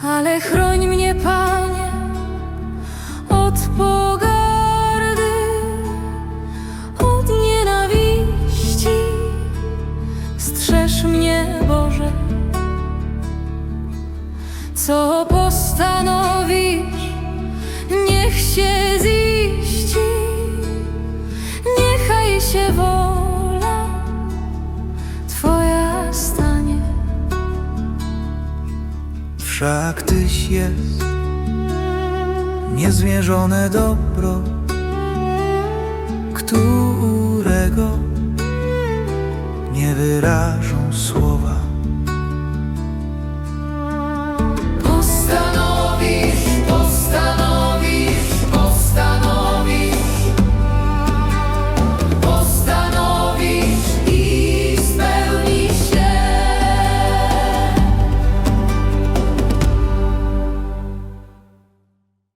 Chroń mnie, Panie, od pogardy, od nienawiści. Strzeż mnie, Boże, co postanowisz, niech się ziści. Niechaj się wola Wszak Tyś jest niezmierzone dobro, którego nie wyrażą słowa.